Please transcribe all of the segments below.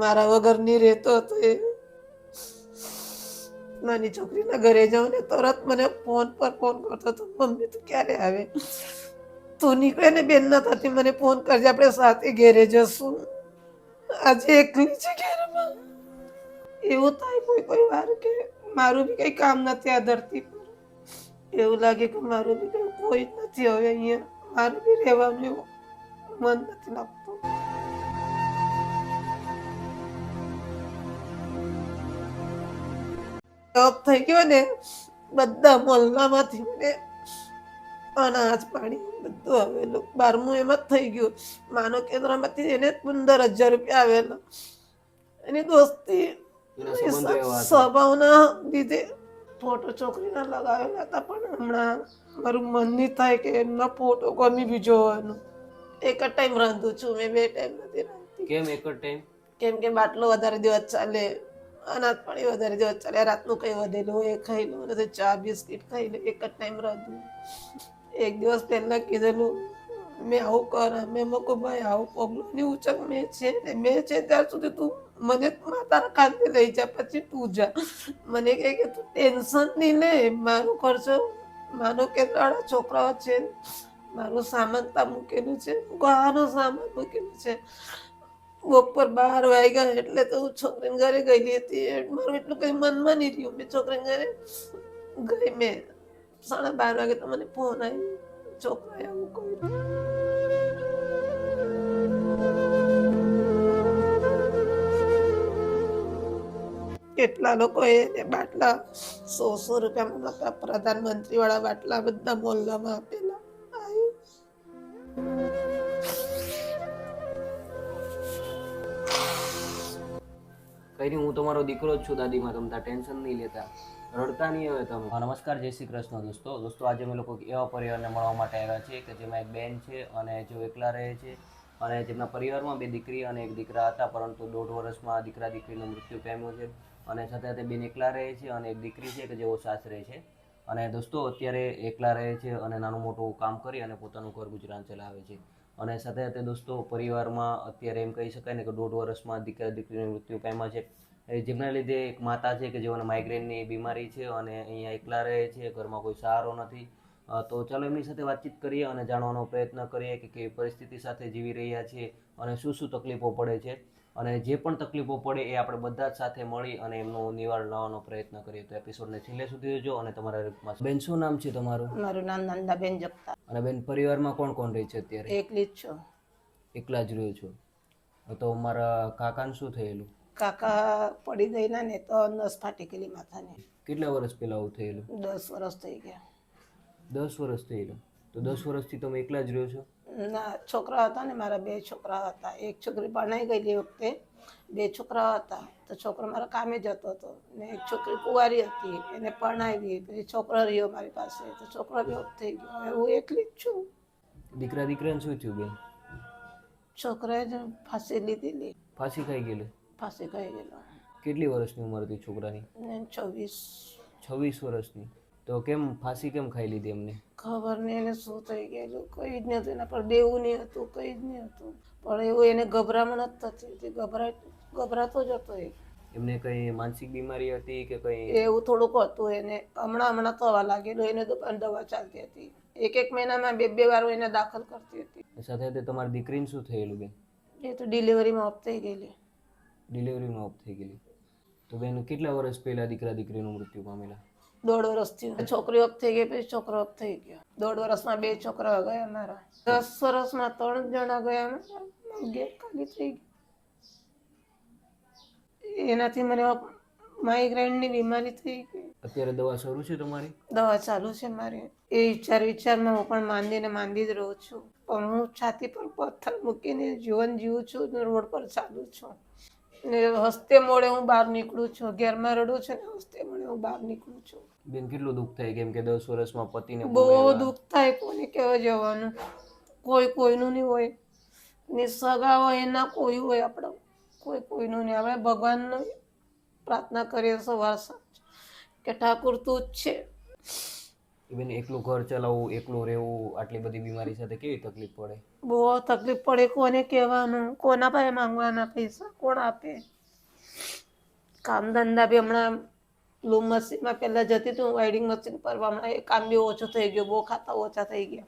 મારા વગર નહીં રહેતો હતો એ નાની છોકરીના ઘરે જાઉં ને તરત મને ફોન પર ફોન કરતો હતો મમ્મી, તું ક્યારે આવે? તું નીકળે ને બેન, ના થતી મને ફોન કરજે, આપણે સાથે ઘેરે જશું. આજે એકલી છે ઘેરમાં? એવું થાય કોઈ કોઈ વાર કે મારું બી કઈ કામ નથી આ ધરતી પર. એવું લાગે કે મારું બી કઈ કોઈ નથી હવે અહીંયા. મારું બી રહેવાનું એવું મન નથી લાગતું. ઓફ થઈ ગયો ને બધા મોલનામાંથી મને અનાજ પાણી બધું આવેલું. બારમું એમાં જ થઈ ગયું. માનવ કેન્દ્રમાંથી એને પંદર હજાર રૂપિયા આવેલા. એની દોસ્તી સ્વભાવના લીધે ફોટો છોકરીના લગાવેલા હતા પણ હમણાં મારું મન નહીં થાય કે એમના ફોટો ગમી બી જોવાનું. એક જ ટાઈમ રાંધું છું મેં બે ટાઈમ નથી રાંધતી. કેમ એક જ ટાઈમ કેમ કે બાટલો વધારે દિવસ ચાલે અનાજ પાણી વધારે જો ચાલે રાતનું કંઈ વધેલું એ ખાઈ લઉં નથી ચા, બિસ્કિટ ખાઈ લઉં એક જ ટાઈમ રાંધું એક દિવસ પહેલાં કીધેલું, મેં આવું કર, મેં મૂકું ભાઈ, આવું પગલું ની ઉચક મેં છે ને, મેં છે ત્યાર સુધી તું મને માતાના કાંતે લઈ જા, પછી તું જા. મને કહે કે, તું ટેન્શન નહીં લે, મારો ખર્ચો માનો કે તારા છોકરાઓ છે મારું સામાન ત્યાં મૂકેલું છે ઘણાનું સામાન મૂકેલું છે. બપોર બાર વાગ્યા એટલે તો હું છોકરીને ઘરે ગયેલી હતી મારું એટલું કઈ મનમાં નહીં રહ્યું. મેં છોકરીને ઘરે ગઈ, મેં સાડા બાર વાગે તો મને ફોન આવ્યો છોકરાએ આવું કહ્યું કેટલા લોકોએ બાટલા સો સો રૂપિયામાં પ્રધાનમંત્રી વાળા બાટલા બધા મોલ્લામાં આપેલા. આવ્યું કઈ હું તમારો દીકરો જ છું દાદીમાં તમતા ટેન્શન નહીં લેતા. રડતા નહીં હવે તમે. નમસ્કાર, જય શ્રી કૃષ્ણ દોસ્તો. દોસ્તો, આજે અમે લોકો એવા પરિવારને મળવા માટે આવ્યા છીએ કે જેમાં એક બેન છે અને જેઓ એકલા રહે છે અને જેમના પરિવારમાં બે દીકરી અને એક દીકરા હતા, પરંતુ દોઢ વર્ષમાં દીકરા દીકરીનું મૃત્યુ પામ્યું છે અને સાથે સાથે બેન એકલા રહે છે અને એક દીકરી છે કે જેઓ સાસરે છે. અને દોસ્તો, અત્યારે એકલા રહે છે અને નાનું મોટું કામ કરી અને પોતાનું ઘર ગુજરાન ચલાવે છે. અને સાથે સાથે દોસ્તો પરિવારમાં અત્યારે એમ કહી શકાય ને કે દોઢ વર્ષમાં દીકરા દીકરીનું મૃત્યુ પામ્યા છે. જેમના લીધે એક માતા છે કે જેઓને માઇગ્રેનની બીમારી છે અને અહીંયા એકલા રહે છે, ઘરમાં કોઈ સહારો નથી. તો ચાલો એમની સાથે વાતચીત કરીએ અને જાણવાનો પ્રયત્ન કરીએ કે કેવી પરિસ્થિતિ સાથે જીવી રહ્યા છે અને શું શું તકલીફો પડે છે. અને જે પણ તકલીફો પડે એ આપણે બધા જ સાથે મળી અને એમનું નિવારણ લાવવાનો પ્રયત્ન કરીએ તો એપિસોડને છેલ્લે સુધી જોજો અને તમારા રૂપમાં બેન શું નામ છે તમારું? મારું નામ નંદાબેન જગતા અને બેન પરિવારમાં કોણ કોણ રહે છે અત્યારે? એકલી જ છો. એકલા જ રહ્યો છો. તો મારા કાકાને શું થયેલું? કાકા પડી ગયેલા ને તો નસ ફાટી ગયેલી માથાને. કેટલા વર્ષ પહેલા આવું થયેલું? દસ વર્ષ થઈ ગયા. દસ વર્ષ થયેલું. તો દસ વર્ષથી તમે એકલા જ રહ્યો છો? ના છોકરા હતા ને મારા બે છોકરા હતા. એક છોકરી પરણાઈ ગયેલી વખતે બે છોકરા હતા. તો છોકરો મારા કામે જતો હતો ને એક છોકરી કુંવારી હતી એને પરણાવી. પછી છોકરો રહ્યો મારી પાસે. તો છોકરો બી થઈ ગયો. હવે હું એકલી જ છું. દીકરા દીકરાને શું થયું બેન? છોકરાએ જ ફાંસી લીધેલી. ફાંસી ખાઈ ગયેલી? ફાંસી ખાઈ ગયેલો. કેટલી વર્ષની ઉંમર હતી છોકરાની? છવ્વીસ. છવ્વીસ વર્ષની. તો કેમ ફાંસી કેમ ખાઈ લીધી એમને? ખબર નહીં એને શું થઈ ગયેલું? કંઈ જ નહોતું એના પર દેવું નહીં હતું કંઈ જ નહીં હતું. પણ એવું એને ગભરામણ જ થતી હતી. ગભરા ગભરાતો જ હતો એ. એમને કઈ માનસિક બીમારી હતી કે કઈ? એવું થોડુંક હતું એને. હમણાં હમણાં થવા લાગેલું એને દવા ચાલતી હતી. એક એક મહિનામાં બે બે વાર એને દાખલ કરતી હતી. સાથે સાથે તમારી દીકરીને શું થયેલું બેન? એ તો ડિલિવરીમાં ઓફ થઈ ગયેલી. ડિલિવરીમાં ઓફ થઈ ગયેલી. તો બેન કેટલા વર્ષ પહેલા દીકરા દીકરીનું મૃત્યુ પામેલા? દોઢ વર્ષથી છોકરી ઓફ થઈ ગઈ પછી છોકરો થઈ ગયો. દોઢ વર્ષમાં બે છોકરા ગયા મારા. દસ વર્ષમાં ત્રણ જણા ગયા મારા ખાલી થઈ ગઈ એનાથી મને માઇગ્રેનની બીમારી થઈ ગઈ. અત્યારે દવા શરૂ છે તમારી? દવા ચાલુ છે મારી. એ વિચાર વિચારમાં હું પણ માંદીને માંદી જ રહું છું. પણ હું છાતી પર પથ્થર મૂકીને જીવન જીવું છું રોડ પર ચાલુ છું. ને હસ્તે મોડે હું બહાર નીકળું છું. ઘેરમાં રડું છું ને હસ્તે મોડે હું બહાર નીકળું છું. બેન કેટલું દુઃખ થાય કેમ કે દસ વર્ષમાં પતિને બહુ દુઃખ થાય કોને કહેવા જવાનું. કોઈ કોઈનું નહીં હોય. ને સગા હોય એના કોઈ હોય આપણો. કોઈ કોઈનું નહીં. આપણે ભગવાનને પ્રાર્થના કરીએ સવાર સાંજ. કે ઠાકુર તું જ છે. બેન એકલું ઘર ચલાવવું, એકલું રહેવું, આટલી બધી બીમારી સાથે કેવી તકલીફ પડે? બહુ તકલીફ પડે. કોને કહેવાનું? કોના પાસે માંગવાના પૈસા? કોણ આપે? કામ ધંધા બી હમણાં લૂમ મશીનમાં પહેલાં જતી હતું વાઇડિંગ મશીન પર હમણાં એ કામ બી ઓછું થઈ ગયું. બહુ ખાતા ઓછા થઈ ગયા.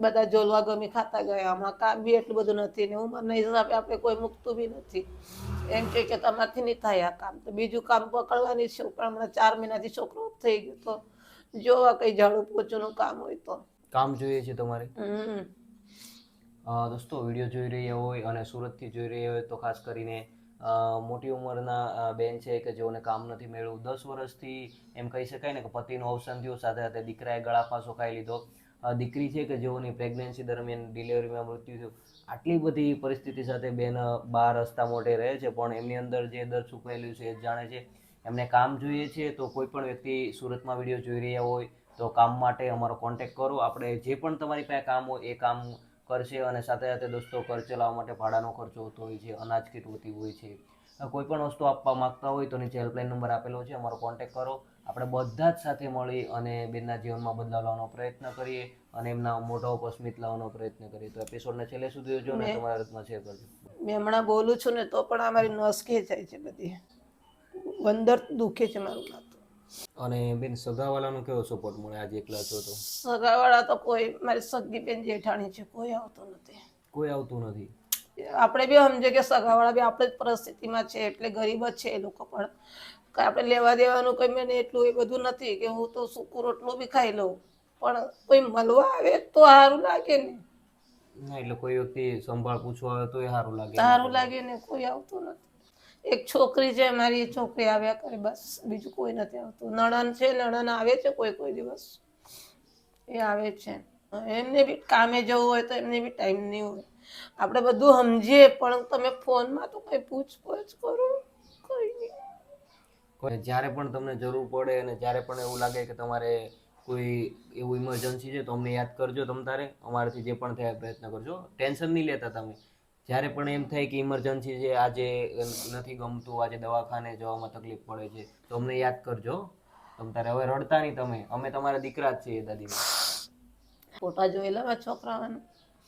બધા જોલવા ગમી ખાતા ગયા. હમણાં કામ બી એટલું બધું નથી ને ઉંમરના હિસાબે આપણે કોઈ મૂકતું બી નથી. એમ કે કે તમારથી નહીં થાય આ કામ. તો બીજું કામ પકડવાની છે પણ હમણાં ચાર મહિનાથી છોકરો થઈ ગયો તો જોવા કઈ ઝાડુ પોચુંનું કામ હોય તો. કામ જોઈએ છે તમારે? દોસ્તો વીડિયો જોઈ રહ્યા હોય અને સુરતથી જોઈ રહ્યા હોય તો ખાસ કરીને મોટી ઉંમરના બેન છે કે જેઓને કામ નથી મેળવ્યું દસ વર્ષથી એમ કહી શકાય ને કે પતિનું અવસાન થયું સાથે સાથે દીકરાએ ગળા ફાંસો ખાઈ લીધો. દીકરી છે કે જેઓની પ્રેગ્નન્સી દરમિયાન ડિલિવરીમાં મૃત્યુ થયું. આટલી બધી પરિસ્થિતિ સાથે બેન બાર રસ્તા મોટે રહે છે પણ એમની અંદર જે દર છુપાયેલું છે એ જાણે છે એમને કામ જોઈએ છે તો કોઈ પણ વ્યક્તિ સુરતમાં વીડિયો જોઈ રહ્યા હોય તો કામ માટે અમારો કોન્ટેક્ટ કરો. આપણે જે પણ તમારી પાસે કામ હોય એ કામ કરશે અને સાથે સાથે દોસ્તો ઘર ચલાવવા માટે ભાડાનો ખર્ચો હોતો હોય છે અનાજ કીટ હોતી હોય છે. કોઈ પણ વસ્તુ આપવા માગતા હોય તો નીચે હેલ્પલાઇન નંબર આપેલો છે અમારો કોન્ટેક્ટ કરો. આપણે બધા જ સાથે મળી અને બેનના જીવનમાં બદલાવ લાવવાનો પ્રયત્ન કરીએ અને એમના મોઢા ઉપર સ્મિત લાવવાનો પ્રયત્ન કરીએ. તો એપિસોડને છેલ્લે સુધી જોજો ને તમારા રથમાં શેર કરજો. મેં હમણાં બોલું છું ને તો પણ અમારી મારી નસ ખેંચાય છે બધી. અંદર દુખે છે મારું માથું અને બેન સગાવાલાનો કેવો સપોર્ટ મળે? આજે એકલા છો તો? સગાવાળા તો કોઈ મારી સગી બેન જેઠાણી છે કોઈ આવતું નથી. કોઈ આવતું નથી? આપણે બી સમજે કે સગાવાળા બી આપણે જ પરિસ્થિતિમાં છે એટલે ગરીબ જ છે એ લોકો પણ. આપણે લેવા દેવાનું કંઈ મને એટલું એ બધું નથી કે હું તો સૂકું રોટલો બી ખાઈ લઉં. પણ કોઈ મળવા આવે તો સારું લાગે ને. ના એટલે કોઈ વ્યક્તિ સંભાળ પૂછવા આવે તો એ સારું લાગે. સારું લાગે ને કોઈ આવતું નથી. એક છોકરી છે, મારી છોકરી આવ્યા કરે, બસ. બીજું કોઈ નથી આવતું. નણન છે નણન આવે છે કોઈ કોઈ દિવસ. એ આવે છે. એમને બી કામે જવું હોય તો એમને બી ટાઈમ નહીં હોય. આપણે બધું સમજીએ, પણ તમે ફોનમાં તો કંઈ પૂછપરછ કરો. કોઈ નહીં. જ્યારે પણ તમને જરૂર પડે અને જ્યારે પણ એવું લાગે કે તમારે કોઈ એવું ઇમરજન્સી છે, તો અમને યાદ કરજો તમ તારે. અમારાથી જે પણ થાય, પ્રયત્ન કરજો. ટેન્શન નહીં લેતા તમે. જ્યારે પણ એમ થાય કે ઇમરજન્સી છે આજે નથી ગમતું આજે દવાખાને જવામાં તકલીફ પડે છે તો અમને યાદ કરજો. તમ તારે હવે રડતા નહીં તમે. અમે તમારા દીકરા જ છીએ દાદી ફોટા જોયેલા મારા છોકરાઓના?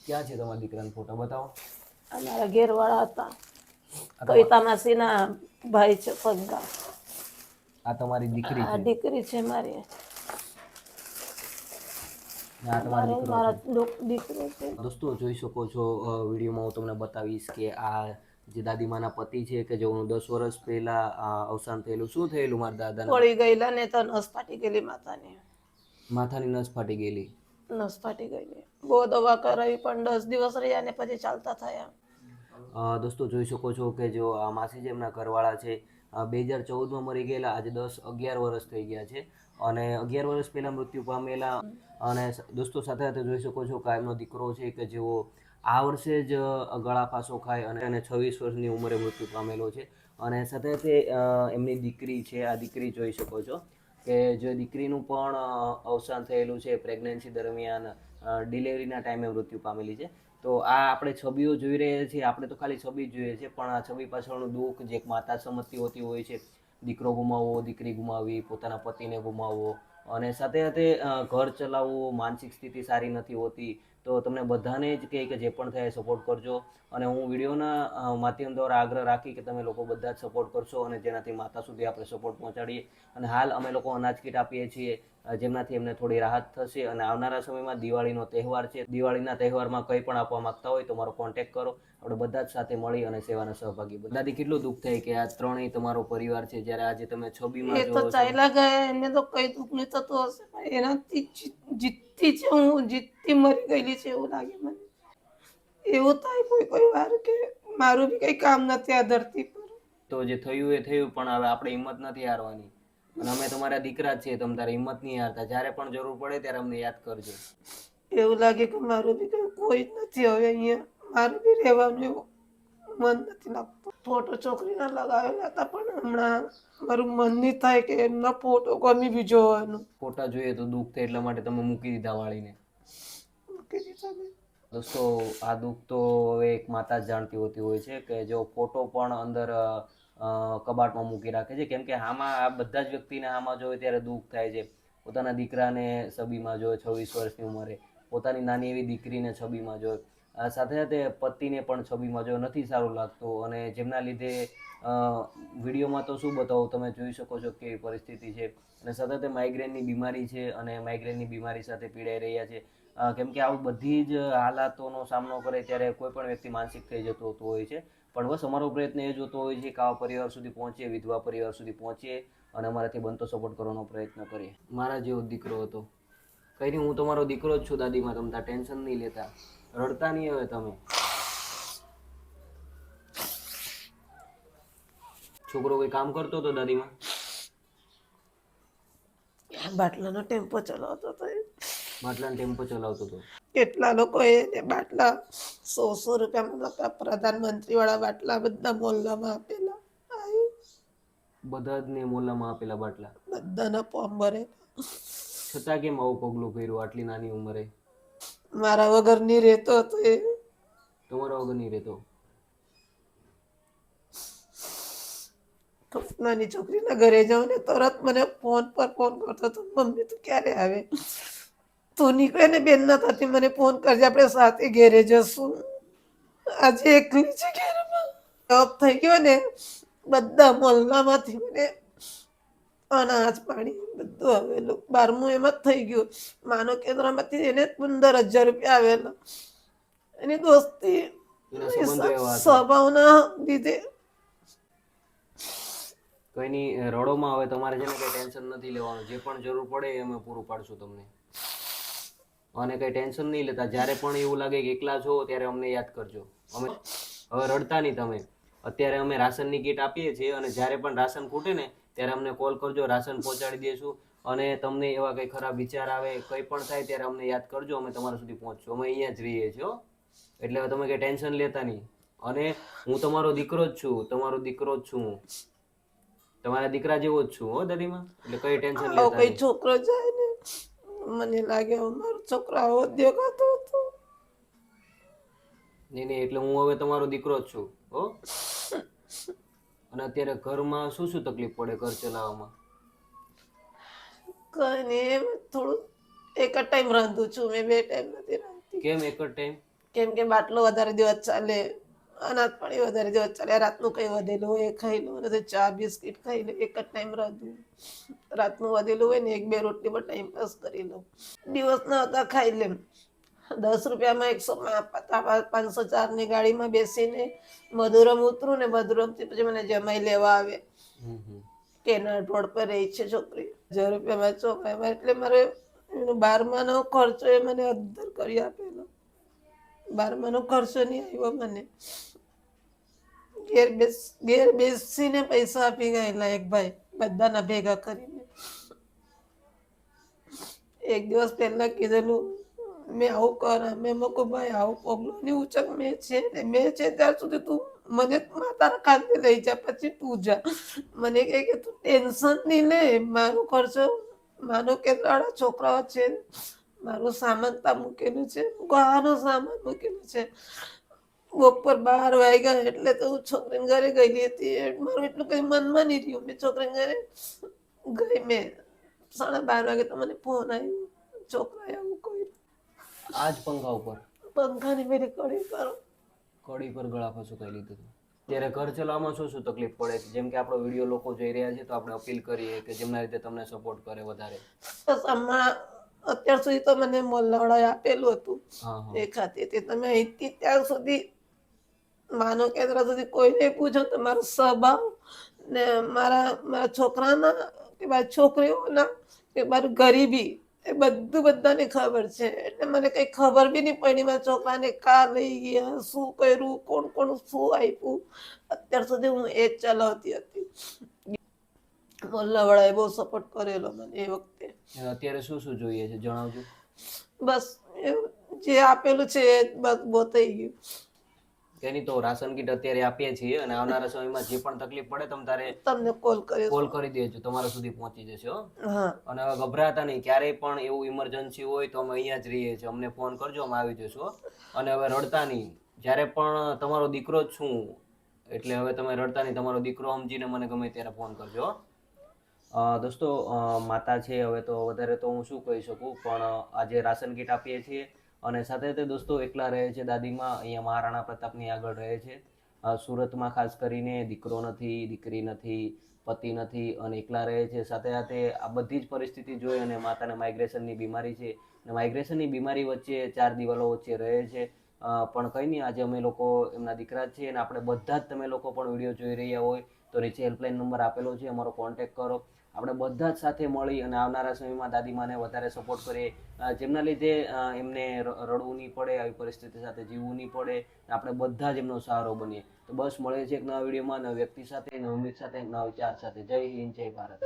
ક્યાં છે તમારા દીકરાના ફોટા બતાવો? અમારા ઘેરવાળા હતા. કવિતા માસીના ભાઈ છે પગા. આ તમારી દીકરી આ છે. દીકરી છે મારી. આ તમારો દીકરો દીકરો છે. દોસ્તો જોઈ શકો છો વિડીયોમાં હું તમને બતાવીશ કે આ જે દાદીમાના પતિ છે કે જેઓનું દસ વર્ષ પહેલા અવસાન થયેલું શું થયેલું મારા દાદા પડી ગયેલા ને તો નસ ફાટી ગયેલી માતાની માથાની નસ ફાટી ગયેલી. નસ ફાટી ગયેલી. બહુ દવા કરાવી પણ દસ દિવસ રહ્યા ને પછી ચાલતા થયા. દોસ્તો જોઈ શકો છો કે જો આ માસી જેમના ઘરવાળા છે બે હજાર ચૌદમાં મરી ગયેલા. આજે દસ અગિયાર વર્ષ થઈ ગયા છે. અને અગિયાર વર્ષ પહેલાં મૃત્યુ પામેલા અને દોસ્તો સાથે સાથે જોઈ શકો છો કે એમનો દીકરો છે કે જેઓ આ વર્ષે જ ગળા ફાંસો ખાય અને એને છવ્વીસ વર્ષની ઉંમરે મૃત્યુ પામેલો છે. અને સાથે સાથે એમની દીકરી છે, આ દીકરી જોઈ શકો છો કે જે દીકરીનું પણ અવસાન થયેલું છે પ્રેગ્નન્સી દરમિયાન ડિલિવરીના ટાઈમે મૃત્યુ પામેલી છે. તો આ આપણે છબીઓ જોઈ રહ્યા છીએ. આપણે તો ખાલી છબી જોઈએ છે પણ આ છબી પાછળનું દુઃખ જે એક માતા સમજતી હોતી હોય છે, દીકરો ગુમાવવો, દીકરી ગુમાવી પોતાના પતિને ગુમાવવો અને સાથે સાથે ઘર ચલાવવું, માનસિક સ્થિતિ સારી નથી હોતી તો તમને બધાને જ કહે કે જે પણ થાય સપોર્ટ કરજો. અને હું વિડીયોના માધ્યમ દ્વારા આગ્રહ રાખી કે તમે લોકો બધા જ સપોર્ટ કરશો અને જેનાથી માતા સુધી આપણે સપોર્ટ પહોંચાડીએ. અને હાલ અમે લોકો અનાજ કીટ આપીએ છીએ જેમનાથી એમને થોડી રાહત થશે. અને આવનારા સમયમાં દિવાળીનો તહેવાર છે દિવાળીના તહેવારમાં કંઈ પણ આપવા માંગતા હોય તો મારો કોન્ટેક્ટ કરો. આપણે બધા જ સાથે મળી અને સેવાના સહભાગી બધાથી કેટલું દુઃખ થાય કે આ ત્રણેય તમારો પરિવાર છે? જ્યારે આજે તમે છબીમાં એ તો ચાલ્યા ગયા એને તો કઈ દુઃખ નહીં થતું હશે. એનાથી જી- જીતતી છે હું જીતતી મરી ગયેલી છે એવું લાગે મને. એવું થાય કોઈ કોઈ વાર કે મારું બી કઈ કામ નથી આ ધરતી પર. તો જે થયું એ થયું પણ હવે આપણે હિંમત નથી હારવાની. અને અમે તમારા દીકરા છીએ તમે તારે હિંમત નહીં હારતા. જ્યારે પણ જરૂર પડે ત્યારે અમને યાદ કરજો. એવું લાગે કે મારું બી કઈ કોઈ જ નથી હવે અહીંયા. મારું બી રહેવાનું એવું મન નથી લાગતું ફોટો છોકરીના લગાવેલા હતા પણ હમણાં મારું મન નહીં થાય કે એમના ફોટો ગમી બીજો જોવાનું. ફોટા જોઈએ તો દુઃખ થાય એટલા માટે તમે મૂકી દીધા વાળીને. મૂકી દીધા મેં. દોસ્તો આ દુઃખ તો હવે એક માતા જ જાણતી હોતી હોય છે કે જો ફોટો પણ અંદર કબાટમાં મૂકી રાખે છે. કેમ કે આમાં આ બધા જ વ્યક્તિને આમાં જોવે ત્યારે દુઃખ થાય છે. પોતાના દીકરાને છબીમાં જોવે છવ્વીસ વર્ષની ઉંમરે. પોતાની નાની એવી દીકરીને છબીમાં જોવે. સાથે સાથે પતિને પણ છબીમાં જો નથી સારું લાગતું અને જેમના લીધે વિડીયોમાં તો શું બતાવો, તમે જોઈ શકો છો કેવી પરિસ્થિતિ છે. અને સતત માઇગ્રેનની બીમારી છે અને માઇગ્રેનની બીમારી સાથે પીડાઈ રહ્યા છે. કેમ કે આવું બધી જ હાલાતોનો સામનો કરે ત્યારે કોઈ પણ વ્યક્તિ માનસિક થઈ જતો હોતો હોય છે. પણ બસ અમારો પ્રયત્ન એ જોતો હોય છે કે આવા પરિવાર સુધી પહોંચીએ, વિધવા પરિવાર સુધી પહોંચીએ અને અમારાથી બનતો સપોર્ટ કરવાનો પ્રયત્ન કરીએ. મારા જેવો દીકરો હતો. કઈ નહીં હું તમારો દીકરો જ છું દાદીમાં તમતા ટેન્શન નહીં લેતા. રડતા નહીં હવે તમે. છોકરો કોઈ કામ કરતો હતો દાદીમાં? બાટલાનો ટેમ્પો ચલાવતો હતો બાટલાનો ટેમ્પો ચલાવતો હતો? કેટલા લોકો એ બાટલા સો સો રૂપિયામાં પ્રધાનમંત્રી વાળા બાટલા બધા મોલ્લામાં આપેલા. બધા જ ને મોલામાં આપેલા બાટલા. બધાના ફોર્મ ભરે છતાં કેમ આવું પગલું કર્યું આટલી નાની ઉંમરે? મારા વગરની રહેતો હતો એ તમારા વગર નહીં રહેતો. નાની છોકરીના ઘરે જાઉં ને તરત મને ફોન પર ફોન કરતો હતો મમ્મી તું ક્યારે આવે? તું નીકળે ને બેન ના થતી મને ફોન કરજે આપણે સાથે ઘેરે જશું. આજે એકલી છે ઘેરમાં. જોબ થઈ ગયો ને બધા મોહલ્લામાંથી મને અનાજ પાણી બધું આવેલું. બારમું એમાં જ થઈ ગયું. માનો કેન્દ્રમાંથી એને પંદર હજાર રૂપિયા આવેલા. એની દોસ્તી સ્વભાવના લીધે. કોઈની રડોમાં હવે તમારે છે ને કઈ ટેન્શન નથી લેવાનું. જે પણ જરૂર પડે એ અમે પૂરું પાડશું તમને. અને કઈ ટેન્શન નહીં લેતા. જ્યારે પણ એવું લાગે કે એકલા છો ત્યારે અમને યાદ કરજો. અમે હવે રડતા નહીં તમે. અત્યારે અમે રાશનની કીટ આપીએ છીએ અને જ્યારે પણ રાશન ખૂટે ને ત્યારે અમને કોલ કરજો રાશન પહોંચાડી દઈશું. અને તમને એવા કંઈ ખરાબ વિચાર આવે કંઈ પણ થાય ત્યારે અમને યાદ કરજો અમે તમારા સુધી પહોંચશું. અમે અહીંયા જ રહીએ છીએ એટલે તમે કંઈ ટેન્શન લેતા નહીં. અને હું તમારો દીકરો જ છું તમારો દીકરો જ છું હું. તમારા દીકરા જેવો જ છું હો દાદીમાં. એટલે કઈ ટેન્શન લેતા કઈ છોકરો જાય ને મને લાગે અમારો મારો છોકરો આવો દેખાતો હતો. નહીં નહીં એટલે હું હવે તમારો દીકરો જ છું હો. અને અત્યારે ઘરમાં શું શું તકલીફ પડે ઘર ચલાવવામાં? કઈ નહીં થોડું એક જ ટાઈમ રાંધું છું મેં બે ટાઈમ નથી રાંધતી. કેમ એક જ ટાઈમ કેમ કે બાટલો વધારે દિવસ ચાલે અનાજ પાણી વધારે દિવસ ચાલે રાતનું કઈ વધેલું હોય એ ખાઈ લઉં નથી ચા બિસ્કિટ ખાઈ લઉં એક જ ટાઈમ રાંધું. રાતનું વધેલું હોય ને એક બે રોટલી પર ટાઈમ પાસ કરી લઉં. દિવસના હતા ખાઈ લેમ. દસ રૂપિયામાં એકસો પાંચસો ચારની ગાડીમાં બેસીને મધુરમ ઉતરું ને મધુરમથી પછી મને જમાઈ લેવા આવે. કેનાર રોડ પર રહી છે છોકરી. હજાર રૂપિયામાં ચોપાઈમાં એટલે મારે એનો બારમાનો ખર્ચો એ મને અદ્ધર કરી આપેલો. બારમાનો ખર્ચો નહીં આવ્યો મને. ઘેર બેસ ઘેર બેસીને પૈસા આપી ગયેલા એક ભાઈ બધાના ભેગા કરીને. એક દિવસ પહેલા કીધેલું મેં આવું કર, મેં મૂકું ભાઈ આવું પગલું નહીં ઉચક મેં છે ને, મેં છે ત્યાર સુધી તું મને માતાના કાંતે લઈ જા, પછી તું જા. મને કહે કે તું ટેન્શન નહીં લે, મારો ખર્ચો માનો કે દાડા છોકરાઓ છે, મારું સામાન ત્યાં મૂકેલું છે ગહાનો સામાન મૂકેલું છે. બપોર બાર વાગ્યા એટલે તો હું છોકરીને ઘરે ગયેલી હતી મારું એટલું કઈ મનમાં નહીં રહ્યું. મેં છોકરીને ઘરે ગઈ, મેં સાડા બાર વાગે તો મને ફોન આવ્યો છોકરાએ આવું કહ્યું આ જ પંખા ઉપર. પંખાની મેરી કડી કરો. કડી પર ગળા ફસુકાઈ લીધું હતું. ત્યારે ઘર ચલાવવામાં શું શું તકલીફ પડે છે? જેમ કે આપણો વીડિયો લોકો જોઈ રહ્યા છે તો આપણે અપીલ કરીએ કે જેમના રીતે તમને સપોર્ટ કરે વધારે. બસ હમણાં અત્યાર સુધી તો મને મોલ્લાવાળાએ આપેલું હતું. એ ખાતે તે તમે અહીંથી ત્યાં સુધી માનો કેન્દ્ર સુધી કોઈને પૂછો તો મારો સ્વભાવ ને મારા મારા છોકરાના કે મારી છોકરીઓના કે મારું ગરીબી એ બધું બધાને ખબર છે. એટલે મને કઈ ખબર બી નહીં પડી. મારા છોકરાને કા લઈ ગયા. શું કર્યું? કોણ કોણ શું આપ્યું? અત્યાર સુધી હું એ જ ચલાવતી હતી. મોલ્લાવાળાએ બહુ સપોર્ટ કરેલો મને એ વખતે. અત્યારે શું શું જોઈએ છે? જણાવજો. બસ એવું જે આપેલું છે એ બસ બહુ થઈ ગયું. તેની તો રાશન કીટ અત્યારે આપીએ છીએ અને આવનારા સમયમાં જે પણ તકલીફ પડે તમે તારે તમને કોલ કરી કોલ કરી દેજો તમારા સુધી પહોંચી જશે હો. અને હવે ગભરાતા નહીં ક્યારેય પણ એવું ઇમરજન્સી હોય તો અમે અહીંયા જ રહીએ છીએ. અમને ફોન કરજો અમે આવી જશું અને હવે રડતા નહીં. જ્યારે પણ તમારો દીકરો જ છું એટલે હવે તમે રડતા નહીં. તમારો દીકરો સમજીને મને ગમે ત્યારે ફોન કરજો દોસ્તો માતા છે હવે તો વધારે તો હું શું કહી શકું પણ આજે રાશન કીટ આપીએ છીએ. અને સાથે સાથે દોસ્તો એકલા રહે છે દાદીમાં, અહીંયા મહારાણા પ્રતાપની આગળ રહે છે. સુરતમાં ખાસ કરીને દીકરો નથી, દીકરી નથી, પતિ નથી અને એકલા રહે છે. સાથે સાથે આ બધી જ પરિસ્થિતિ જોઈ અને માતાને માઇગ્રેશનની બીમારી છે. અને માઇગ્રેશનની બીમારી વચ્ચે ચાર દિવાલો વચ્ચે રહે છે. પણ કંઈ નહીં, આજે અમે લોકો એમના દીકરા જ છીએ અને આપણે બધા જ તમે લોકો પણ વીડિયો જોઈ રહ્યા હોય તો નીચે હેલ્પલાઇન નંબર આપેલો છે, અમારો કોન્ટેક્ટ કરો. આપણે બધા જ સાથે મળી અને આવનારા સમયમાં દાદીમાને વધારે સપોર્ટ કરીએ. જેમના લીધે એમને રડવું નહીં પડે, આવી પરિસ્થિતિ સાથે જીવવું નહીં પડે આપણે બધા જ એમનો સહારો બનીએ. તો બસ મળે છે એક નવા વિડીયોમાં, નવા વ્યક્તિ સાથે, નવા ઉમેદ સાથે નવા વિચાર સાથે. જય હિન્દ, જય ભારત.